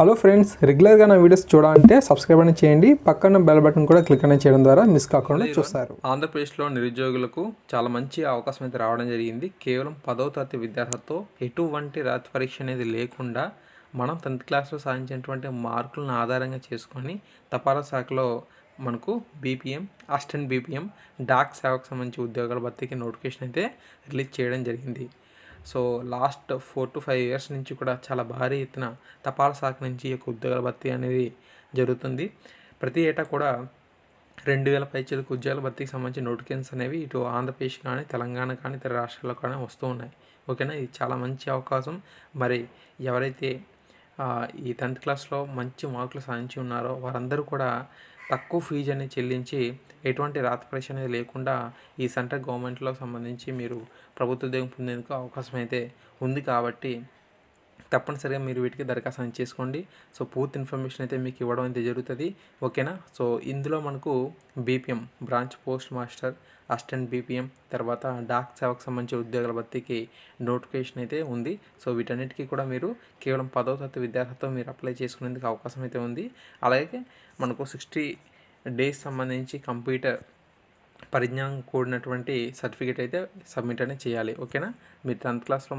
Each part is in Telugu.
హలో ఫ్రెండ్స్ రెగ్యులర్గా నా వీడియోస్ చూడాలంటే సబ్స్క్రైబ్ అని చేయండి. పక్కన బెల్ బటన్ కూడా క్లిక్ అనేది చేయడం ద్వారా మిస్ కాకుండా చూస్తారు. ఆంధ్రప్రదేశ్లో నిరుద్యోగులకు చాలా మంచి అవకాశం అయితే రావడం జరిగింది. కేవలం పదవ తరగతి విద్యార్హతతో ఎటువంటి రాత పరీక్ష అనేది లేకుండా మనం టెన్త్ క్లాస్లో సాధించినటువంటి మార్కులను ఆధారంగా చేసుకొని తపాలా శాఖలో మనకు BPM assistant BPM dock Sevak సంబంధించి ఉద్యోగాల భర్తీకి నోటిఫికేషన్ అయితే రిలీజ్ చేయడం జరిగింది. So last four to five years నుంచి కూడా చాలా భారీ ఎత్తున తపాలా శాఖ నుంచి ఈ యొక్క ఉద్యోగాల భర్తీ అనేది జరుగుతుంది. ప్రతి ఏటా కూడా రెండు వేల పైచలకు ఉద్యోగాల భర్తీకి సంబంధించిన నోటిఫికేషన్స్ అనేవి ఇటు ఆంధ్రప్రదేశ్ కానీ తెలంగాణ కానీ ఇతర రాష్ట్రాల్లో కానీ వస్తూ ఉన్నాయి. ఓకేనా? ఇది చాలా మంచి అవకాశం. మరి ఎవరైతే ఈ టెన్త్ క్లాస్లో మంచి మార్కులు సాధించి ఉన్నారో వారందరూ కూడా తక్కువ ఫీజు అనేది చెల్లించి ఎటువంటి రాత పరీక్ష అనేది లేకుండా ఈ సెంట్రల్ గవర్నమెంట్లో సంబంధించి మీరు ప్రభుత్వ ఉద్యోగం పొందేందుకు అవకాశం అయితే ఉంది కాబట్టి తప్పనిసరిగా మీరు వీటికి దరఖాస్తు చేసుకోండి. సో పూర్తి ఇన్ఫర్మేషన్ అయితే మీకు ఇవ్వడం అయితే జరుగుతుంది. ఓకేనా? సో ఇందులో మనకు BPM branch post master assistant BPM తర్వాత డాక్ సేవకు సంబంధించిన ఉద్యోగాల భర్తీకి నోటిఫికేషన్ అయితే ఉంది. సో వీటన్నిటికీ కూడా మీరు కేవలం పదో తరగతి విద్యార్థితో మీరు అప్లై చేసుకునేందుకు అవకాశం అయితే ఉంది. అలాగే మనకు సిక్స్టీ డేస్ సంబంధించి కంప్యూటర్ పరిజ్ఞానం కూడినటువంటి సర్టిఫికేట్ అయితే సబ్మిట్ అనేది చేయాలి ఓకేనా? మీరు టెన్త్ క్లాస్లో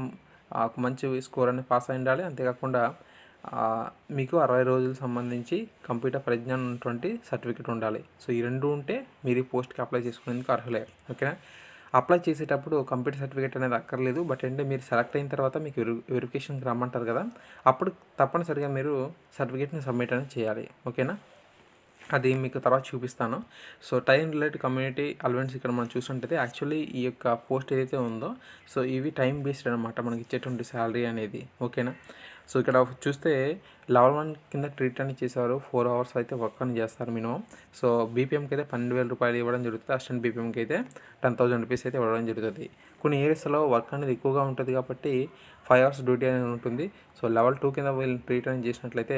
ఒక మంచి స్కోర్ అనేది పాస్ అయి ఉండాలి. అంతేకాకుండా మీకు అరవై రోజులు సంబంధించి కంప్యూటర్ పరిజ్ఞానం ఉన్నటువంటి సర్టిఫికేట్ ఉండాలి. సో ఈ రెండు ఉంటే మీరు ఈ పోస్ట్కి అప్లై చేసుకునేందుకు అర్హులే ఓకేనా? అప్లై చేసేటప్పుడు కంప్యూటర్ సర్టిఫికేట్ అనేది అక్కర్లేదు బట్ అంటే మీరు సెలెక్ట్ అయిన తర్వాత మీకు వెరిఫికేషన్కి రమ్మంటారు కదా? అప్పుడు తప్పనిసరిగా మీరు సర్టిఫికేట్ని సబ్మిట్ అనేది చేయాలి ఓకేనా? అది మీకు తర్వాత చూపిస్తాను. So time related community allowance ఇక్కడ మనం చూస్తుంటే యాక్చువల్లీ ఈ యొక్క పోస్ట్ ఏదైతే ఉందో సో ఇవి టైం బేస్డ్ అనమాట మనకి ఇచ్చేటువంటి శాలరీ అనేది. ఓకేనా? సో ఇక్కడ చూస్తే లెవెల్ వన్ కింద ట్రీట్ అని చేశారు ఫోర్ అవర్స్ అయితే వర్క్ అని చేస్తారు మినిమం. సో బీపీఎంకి అయితే పన్నెండు వేల రూపాయలు ఇవ్వడం జరుగుతుంది. అసిస్టెంట్ బీపీఎంకి అయితే టెన్ థౌసండ్ రూపీస్ అయితే ఇవ్వడం జరుగుతుంది. కొన్ని ఏరియాస్లో వర్క్ అనేది ఎక్కువగా ఉంటుంది కాబట్టి ఫైవ్ అవర్స్ డ్యూటీ అనేది ఉంటుంది. సో లెవెల్ టూ కింద వీళ్ళని ట్రీట్ అని చేసినట్లయితే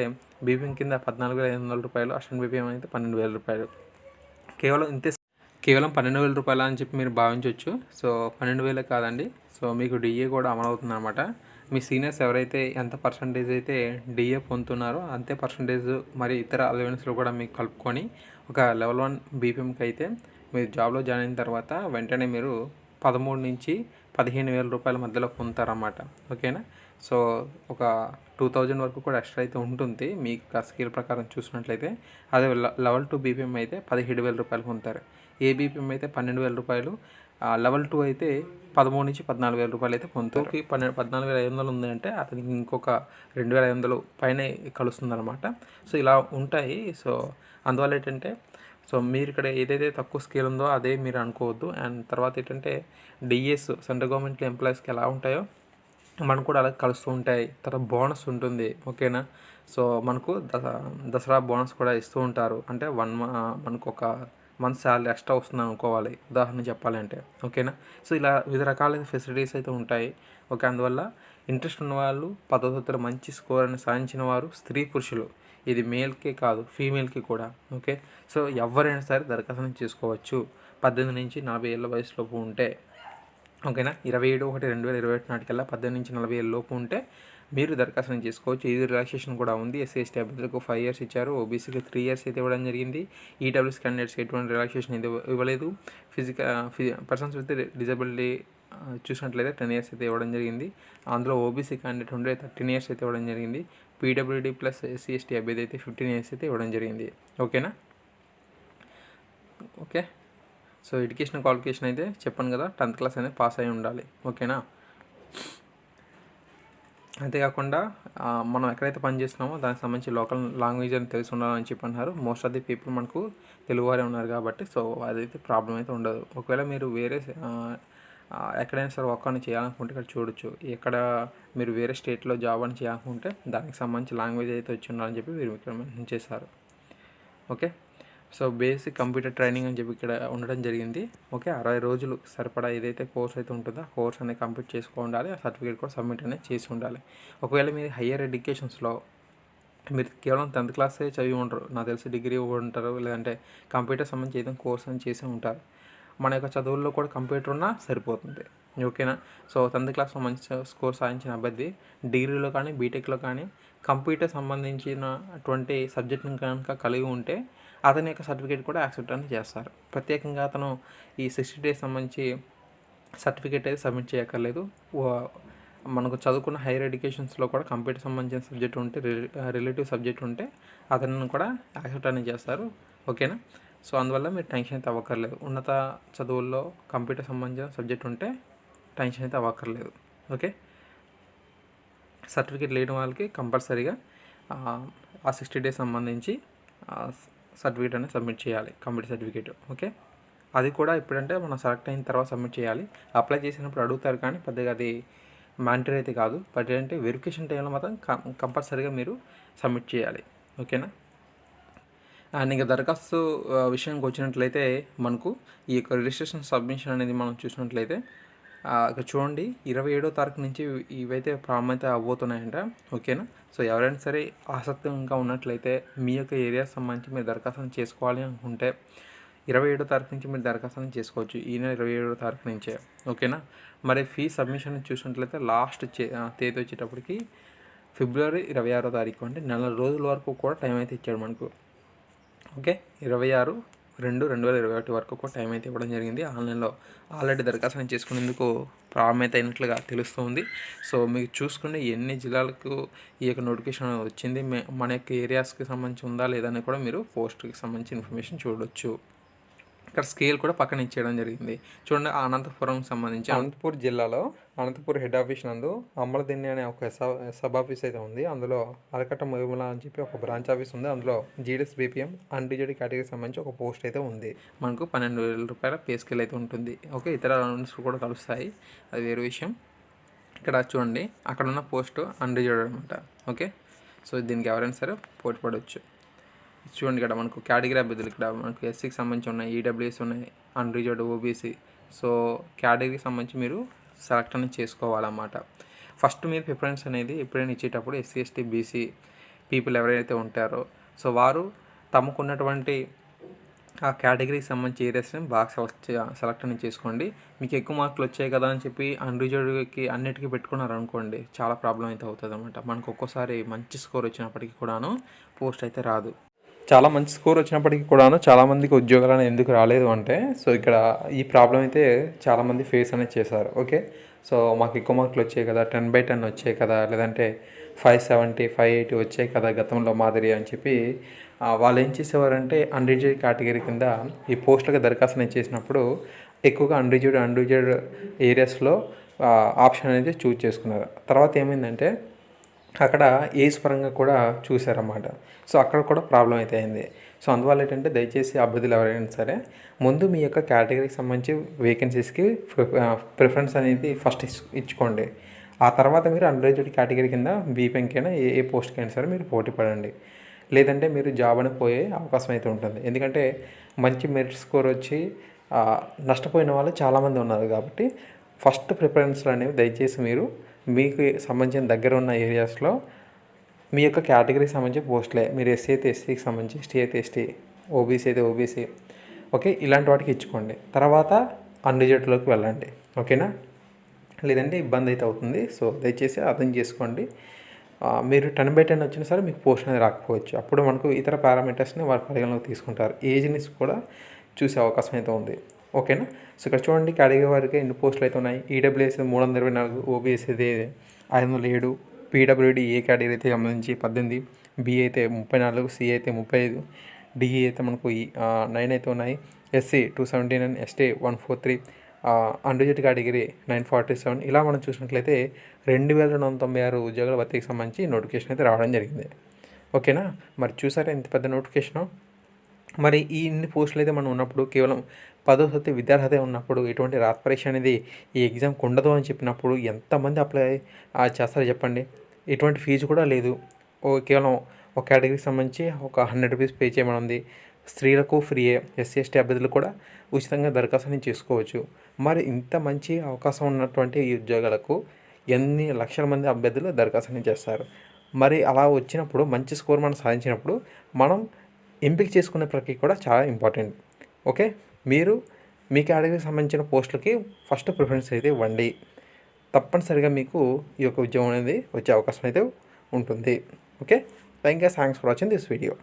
బీపీఎం కింద పద్నాలుగు వేల ఐదు వందల రూపాయలు అసిస్టెంట్ బీపీఎం అయితే పన్నెండు వేల రూపాయలు. కేవలం ఇంతే కేవలం పన్నెండు వేల రూపాయలు అని చెప్పి మీరు భావించవచ్చు సో పన్నెండు వేలే కాదండి. సో మీకు డిఏ కూడా అమలవుతుంది అనమాట మీ సీనియర్స్ ఎవరైతే ఎంత పర్సంటేజ్ అయితే డిఏ పొందుతున్నారో అంతే పర్సంటేజ్ మరి ఇతర అలవెన్స్లో కూడా మీకు కలుపుకొని ఒక లెవెల్ వన్ బీపీఎంకి అయితే మీరు జాబ్లో జాయిన్ అయిన తర్వాత వెంటనే మీరు పదమూడు నుంచి పదిహేను వేల రూపాయల మధ్యలో పొందుతారన్నమాట. ఓకేనా సో ఒక టూ థౌజండ్ వరకు కూడా ఎక్స్ట్రా అయితే ఉంటుంది. మీ ఆ స్కేల్ ప్రకారం చూసినట్లయితే అదే లెవెల్ టూ బీపీఎం అయితే పదిహేడు వేల రూపాయలు పొందుతారు ఏ బీపీఎం అయితే పన్నెండు వేల రూపాయలు లెవెల్ టూ అయితే పదమూడు నుంచి పద్నాలుగు వేల రూపాయలు అయితే పొందుతారు. పన్నెండు పద్నాలుగు వేల ఐదు వందలు ఉందంటే అతనికి ఇంకొక రెండు వేల ఐదు వందలు పైన కలుస్తుంది అనమాట సో ఇలా ఉంటాయి. సో అందువల్ల ఏంటంటే సో మీరు ఇక్కడ ఏదైతే తక్కువ స్కేల్ ఉందో అదే మీరు అనుకోవద్దు. అండ్ తర్వాత ఏంటంటే డిఎస్ సెంట్రల్ గవర్నమెంట్ ఎంప్లాయీస్కి ఎలా ఉంటాయో మనకు కూడా అలా కలుస్తూ ఉంటాయి. తర్వాత బోనస్ ఉంటుంది. ఓకేనా? సో మనకు దస దసరా బోనస్ కూడా ఇస్తూ ఉంటారు. అంటే వన్ మనకు ఒక మంత్ శాలరీ ఎక్స్ట్రా వస్తుంది అనుకోవాలి. ఉదాహరణ చెప్పాలంటే. ఓకేనా? సో ఇలా వివిధ రకాలైన ఫెసిలిటీస్ అయితే ఉంటాయి. ఓకే అందువల్ల ఇంట్రెస్ట్ ఉన్నవాళ్ళు పదో తరగతిలో మంచి స్కోర్ అని సాధించిన వారు స్త్రీ పురుషులు. ఇది మేల్కే కాదు ఫీమేల్కి కూడా. ఓకే? సో ఎవరైనా సరే దరఖాస్తు చేసుకోవచ్చు. పద్దెనిమిది నుంచి నలభై ఏళ్ళ వయసులోపు ఉంటే. ఓకేనా? ఇరవై ఏడు ఒకటి రెండు వేల ఇరవై ఒకటి నాటికల్లా పద్దెనిమిది నుంచి నలభై ఏళ్ళ లోపు ఉంటే మీరు దరఖాస్తు చేసుకోవచ్చు. ఇది రిలాక్సేషన్ కూడా ఉంది. ఎస్సీ ఎస్టీ అభ్యర్థులకు ఫైవ్ ఇయర్స్ ఇచ్చారు. ఓబీసీకి త్రీ ఇయర్స్ అయితే ఇవ్వడం జరిగింది. ఈడబ్ల్యూఎస్ క్యాండిడేట్స్కి ఎటువంటి రిలాక్సేషన్ అయితే ఇవ్వలేదు. ఫిజికల్ పర్సన్స్ విత్ డిజబిలిటీ చూసినట్లయితే టెన్ ఇయర్స్ అయితే ఇవ్వడం జరిగింది. అందులో ఓబీసీ క్యాండిడేట్ ఉండే థర్టీన్ ఇయర్స్ అయితే ఇవ్వడం జరిగింది. పీడబ్ల్యూడీ ప్లస్ ఎస్సీ ఎస్టీ అభ్యర్థి అయితే ఫిఫ్టీన్ ఇయర్స్ అయితే ఇవ్వడం జరిగింది. ఓకేనా? ఓకే? సో ఎడ్యుకేషన్ క్వాలిఫికేషన్ అయితే చెప్పాను కదా టెన్త్ క్లాస్ అనేది పాస్ అయి ఉండాలి. ఓకేనా? అంతేకాకుండా మనం ఎక్కడైతే పనిచేస్తున్నామో దానికి సంబంధించి లోకల్ లాంగ్వేజ్ అని తెలిసి ఉండాలని చెప్పి అన్నారు. మోస్ట్ ఆఫ్ ది పీపుల్ మనకు తెలుగువారే ఉన్నారు కాబట్టి సో అదైతే ప్రాబ్లం అయితే ఉండదు. ఒకవేళ మీరు వేరే ఎక్కడైనా సరే వర్క్ అని చేయాలనుకుంటే ఇక్కడ చూడొచ్చు. ఎక్కడ మీరు వేరే స్టేట్లో జాబ్ అని చేయాలనుకుంటే దానికి సంబంధించి లాంగ్వేజ్ అయితే వచ్చి ఉండాలని చెప్పి మీరు ఇక్కడ మెన్షన్ చేశారు. Okay? So basic computer training అని చెప్పి ఇక్కడ ఉండడం జరిగింది. ఓకే అరవై రోజులు సరిపడా ఏదైతే కోర్స్ అయితే ఉంటుందో ఆ కోర్స్ అనేది కంప్లీట్ చేసుకో ఉండాలి. ఆ సర్టిఫికేట్ కూడా సబ్మిట్ అనేది చేసి ఉండాలి. ఒకవేళ మీరు హయ్యర్ ఎడ్యుకేషన్స్లో మీరు కేవలం టెన్త్ క్లాసే చదివి ఉండరు. నాకు తెలిసి డిగ్రీ ఉంటారు లేదంటే కంప్యూటర్ సంబంధించి ఏదైనా కోర్స్ అని చేసి ఉంటారు. మన యొక్క చదువుల్లో కూడా కంప్యూటర్ ఉన్నా సరిపోతుంది. ఓకేనా? సో టెన్త్ క్లాస్లో మంచి స్కోర్ సాధించిన అభ్యర్థి డిగ్రీలో కానీ బీటెక్లో కానీ కంప్యూటర్ సంబంధించినటువంటి సబ్జెక్ట్ని కనుక కలిగి ఉంటే అతని యొక్క సర్టిఫికేట్ కూడా యాక్సెప్ట్ అని చేస్తారు. ప్రత్యేకంగా అతను ఈ సిక్స్టీ డేస్ సంబంధించి సర్టిఫికేట్ అయితే సబ్మిట్ చేయక్కర్లేదు. మనకు చదువుకున్న హైయర్ ఎడ్యుకేషన్స్లో కూడా కంప్యూటర్ సంబంధించిన సబ్జెక్ట్ ఉంటే రిలేటివ్ సబ్జెక్ట్ ఉంటే అతనిని కూడా యాక్సెప్ట్ అని చేస్తారు. ఓకేనా? సో అందువల్ల మీరు టెన్షన్ అయితే అవ్వక్కర్లేదు. ఉన్నత చదువుల్లో కంప్యూటర్ సంబంధించిన సబ్జెక్ట్ ఉంటే టెన్షన్ అయితే అవ్వక్కర్లేదు. ఓకే? సర్టిఫికేట్ లేని వాళ్ళకి కంపల్సరీగా ఆ, ఆ సిక్స్టీ డేస్ సంబంధించి సర్టిఫికేట్ అనేది సబ్మిట్ చేయాలి కంప్యూటర్ సర్టిఫికేట్ ఓకే? అది కూడా ఎప్పుడంటే మనం సెలెక్ట్ అయిన తర్వాత సబ్మిట్ చేయాలి. అప్లై చేసినప్పుడు అడుగుతారు కానీ పెద్దగా అది మ్యాండరీ అయితే కాదు. బట్ ఏంటంటే వెరిఫికేషన్ టైంలో మాత్రం కం- కంపల్సరీగా మీరు సబ్మిట్ చేయాలి ఓకేనా? అండ్ ఇంకా దరఖాస్తు విషయానికి వచ్చినట్లయితే మనకు ఈ యొక్క రిజిస్ట్రేషన్ సబ్మిషన్ అనేది మనం చూసినట్లయితే ఇక్కడ చూడండి ఇరవై ఏడో తారీఖు నుంచి ఇవైతే ప్రారంభమైతే అవ్వబోతున్నాయంట ఓకేనా? సో ఎవరైనా సరే ఆసక్తిగా ఉన్నట్లయితే మీ యొక్క ఏరియా సంబంధించి మీరు దరఖాస్తు చేసుకోవాలి అనుకుంటే ఇరవై ఏడో తారీఖు నుంచి మీరు దరఖాస్తు చేసుకోవచ్చు ఈ నెల ఇరవై ఏడో తారీఖు నుంచే ఓకేనా? మరి ఫీ సబ్మిషన్ చూసినట్లయితే లాస్ట్ తేదీ వచ్చేటప్పటికి ఫిబ్రవరి ఇరవై ఆరో తారీఖు అంటే నెల రోజుల వరకు కూడా టైం అయితే ఇచ్చాడు మనకు ఓకే? ఇరవై ఆరు రెండు రెండు వేల ఇరవై ఒకటి వరకు కూడా టైం అయితే ఇవ్వడం జరిగింది. ఆన్లైన్లో ఆల్రెడీ దరఖాస్తు చేసుకునేందుకు ప్రారంభమైతే అయినట్లుగా తెలుస్తుంది. సో మీకు చూసుకుని ఎన్ని జిల్లాలకు ఈ యొక్క నోటిఫికేషన్ వచ్చింది? మే- మన యొక్క ఏరియాస్కి సంబంధించి ఉందా లేదా అని కూడా మీరు పోస్ట్కి సంబంధించి ఇన్ఫర్మేషన్ చూడొచ్చు. ఇక్కడ స్కేల్ కూడా పక్కన ఇచ్చేయడం జరిగింది. చూడండి అనంతపురం సంబంధించి. అనంతపూర్ జిల్లాలో అనంతపూర్ హెడ్ ఆఫీస్ నందు అమలదిన్ని అనే ఒక సబ్ సబ్ ఆఫీస్ అయితే ఉంది. అందులో అలకట్ట మహిమల అని చెప్పి ఒక బ్రాంచ్ ఆఫీస్ ఉంది. అందులో జీడిఎస్ బీపీఎం అన్డిజెడ్ కేటగిరీ సంబంధించి ఒక పోస్ట్ అయితే ఉంది. మనకు పన్నెండు వేల రూపాయల పే స్కేల్ అయితే ఉంటుంది. ఓకే ఇతర అలవెన్స్ కూడా కలుస్తాయి. అది వేరే విషయం. ఇక్కడ చూడండి అక్కడ ఉన్న పోస్ట్ అన్రిజర్డ్ అనమాట. ఓకే సో దీనికి ఎవరైనా సరే పోటీ పడవచ్చు చూడండి ఇక్కడ మనకు కేటగిరీ అభ్యర్థులు ఇక్కడ మనకు ఎస్సీకి సంబంధించి ఉన్నాయి ఈడబ్ల్యూఎస్ ఉన్నాయి అన్రిజర్వ్డ్ ఓబీసీ సో కేటగిరీకి సంబంధించి మీరు సెలెక్ట్ అనేది చేసుకోవాలన్నమాట. ఫస్ట్ మీరు ప్రిఫరెన్స్ అనేది ఎప్పుడైనా ఇచ్చేటప్పుడు ఎస్సీ ఎస్టీ బీసీ పీపుల్ ఎవరైతే ఉంటారో సో వారు తమకున్నటువంటి ఆ కేటగిరీకి సంబంధించి ఏరియాస్ని బాగా సెలెక్ట్ సెలెక్ట్ అనేది చేసుకోండి. మీకు ఎక్కువ మార్కులు వచ్చాయి కదా అని చెప్పి అన్రిజర్వ్డ్కి అన్నిటికీ పెట్టుకున్నారు అనుకోండి చాలా ప్రాబ్లం అయితే అవుతుంది అనమాట మనకు ఒక్కోసారి మంచి స్కోర్ వచ్చినప్పటికీ కూడాను పోస్ట్ అయితే రాదు. చాలా మంచి స్కోర్ వచ్చినప్పటికీ కూడాను చాలామందికి ఉద్యోగాలు అనేది ఎందుకు రాలేదు అంటే సో ఇక్కడ ఈ ప్రాబ్లం అయితే చాలామంది ఫేస్ అనేది చేశారు. ఓకే సో మాకు ఎక్కువ మార్కులు వచ్చాయి కదా టెన్ బై టెన్ వచ్చాయి కదా లేదంటే ఫైవ్ సెవెంటీ ఫైవ్ ఎయిటీ వచ్చాయి కదా గతంలో మాదిరి అని చెప్పి వాళ్ళు ఏం చేసేవారంటే అన్రిజర్డ్ కేటగిరీ కింద ఈ పోస్టులకు దరఖాస్తు అనేది చేసినప్పుడు ఎక్కువగా అన్రిజర్డ్ అన్రిజర్డ్ ఏరియాస్లో ఆప్షన్ అనేది చూజ్ చేసుకున్నారు. తర్వాత ఏమైందంటే అక్కడ ఏజ్ పరంగా కూడా చూశారన్నమాట. సో అక్కడ కూడా ప్రాబ్లం అయితే అయింది. సో అందువల్ల ఏంటంటే దయచేసి అభ్యర్థులు ఎవరైనా సరే ముందు మీ యొక్క కేటగిరీకి సంబంధించి వేకెన్సీస్కి ప్రిఫరెన్స్ అనేది ఫస్ట్ ఇచ్చుకోండి. ఆ తర్వాత మీరు అండర్రేజెడ్ కేటగిరీ కింద బీపెంకైనా ఏ ఏ పోస్ట్కి అయినా సరే మీరు పోటీ పడండి. లేదంటే మీరు జాబ్ అని పోయే అవకాశం అయితే ఉంటుంది. ఎందుకంటే మంచి మెరిట్ స్కోర్ వచ్చి నష్టపోయిన వాళ్ళు చాలామంది ఉన్నారు కాబట్టి ఫస్ట్ ప్రిఫరెన్స్లు అనేవి దయచేసి మీరు మీకు సంబంధించిన దగ్గర ఉన్న ఏరియాస్లో మీ యొక్క కేటగిరీకి సంబంధించి పోస్టులే మీరు ఎస్సీ అయితే ఎస్సీకి సంబంధించి ఎస్టీ అయితే ఎస్టీ ఓబీసీ అయితే ఓబీసీ ఓకే ఇలాంటి వాటికి ఇచ్చుకోండి. తర్వాత అన్రిజర్ట్లోకి వెళ్ళండి. ఓకేనా లేదంటే ఇబ్బంది అయితే అవుతుంది. సో దయచేసి అర్థం చేసుకోండి. మీరు టెన్ బై టెన్ వచ్చినా సరే మీకు పోస్ట్ అనేది రాకపోవచ్చు. అప్పుడు మనకు ఇతర పారామీటర్స్ని వారు పరిగణలోకి తీసుకుంటారు. ఏజ్ని కూడా చూసే అవకాశం అయితే ఉంది. ఓకేనా? సో ఇక్కడ చూడండి కేటగిరీ వారికి ఎన్ని పోస్టులు అయితే ఉన్నాయి? ఈడబ్ల్యూఎస్ మూడు వందల ఇరవై నాలుగు ఓబీఎస్ అయితే ఐదు వందల ఏడు పీడబ్ల్యూడి ఏ కేటగిరీ అయితే సంబంధించి పద్దెనిమిది బి అయితే ముప్పై నాలుగు సి అయితే ముప్పై ఐదు డిఈ అయితే మనకు నైన్ అయితే ఉన్నాయి. SC two seventy nine ST one four three అండర్జెట్ category nine forty seven ఇలా మనం చూసినట్లయితే రెండు వేల రెండు వందల తొంభై ఆరు ఉద్యోగాల భర్తీకి సంబంధించి నోటిఫికేషన్ అయితే రావడం జరిగింది. ఓకేనా? మరి చూసారా ఎంత పెద్ద నోటిఫికేషను మరి ఈ ఇన్ని పోస్టులు అయితే మనం ఉన్నప్పుడు కేవలం పదో తరగతి విద్యార్హత ఉన్నప్పుడు ఎటువంటి రాత పరీక్ష అనేది ఈ ఎగ్జామ్కి ఉండదు అని చెప్పినప్పుడు ఎంతమంది అప్లై చేస్తారో చెప్పండి? ఎటువంటి ఫీజు కూడా లేదు. ఓ కేవలం ఒక కేటగిరీకి సంబంధించి ఒక హండ్రెడ్ రూపీస్ పే చేయమని ఉంది. స్త్రీలకు ఫ్రీయే. ఎస్సీ ఎస్టీ అభ్యర్థులు కూడా ఉచితంగా దరఖాస్తుని చేసుకోవచ్చు. మరి ఇంత మంచి అవకాశం ఉన్నటువంటి ఈ ఉద్యోగాలకు ఎన్ని లక్షల మంది అభ్యర్థులు దరఖాస్తుని చేస్తారు? మరి అలా వచ్చినప్పుడు మంచి స్కోర్ మనం సాధించినప్పుడు మనం ఎంపిక చేసుకునే ప్రక్రియ కూడా చాలా ఇంపార్టెంట్. ఓకే? మీరు మీ కేటగిరీకి సంబంధించిన పోస్టులకి ఫస్ట్ ప్రిఫరెన్స్ అయితే ఇవ్వండి. తప్పనిసరిగా మీకు ఈ యొక్క ఉద్యోగం అనేది వచ్చే అవకాశం అయితే ఉంటుంది. Okay? Thank you thanks for watching this video.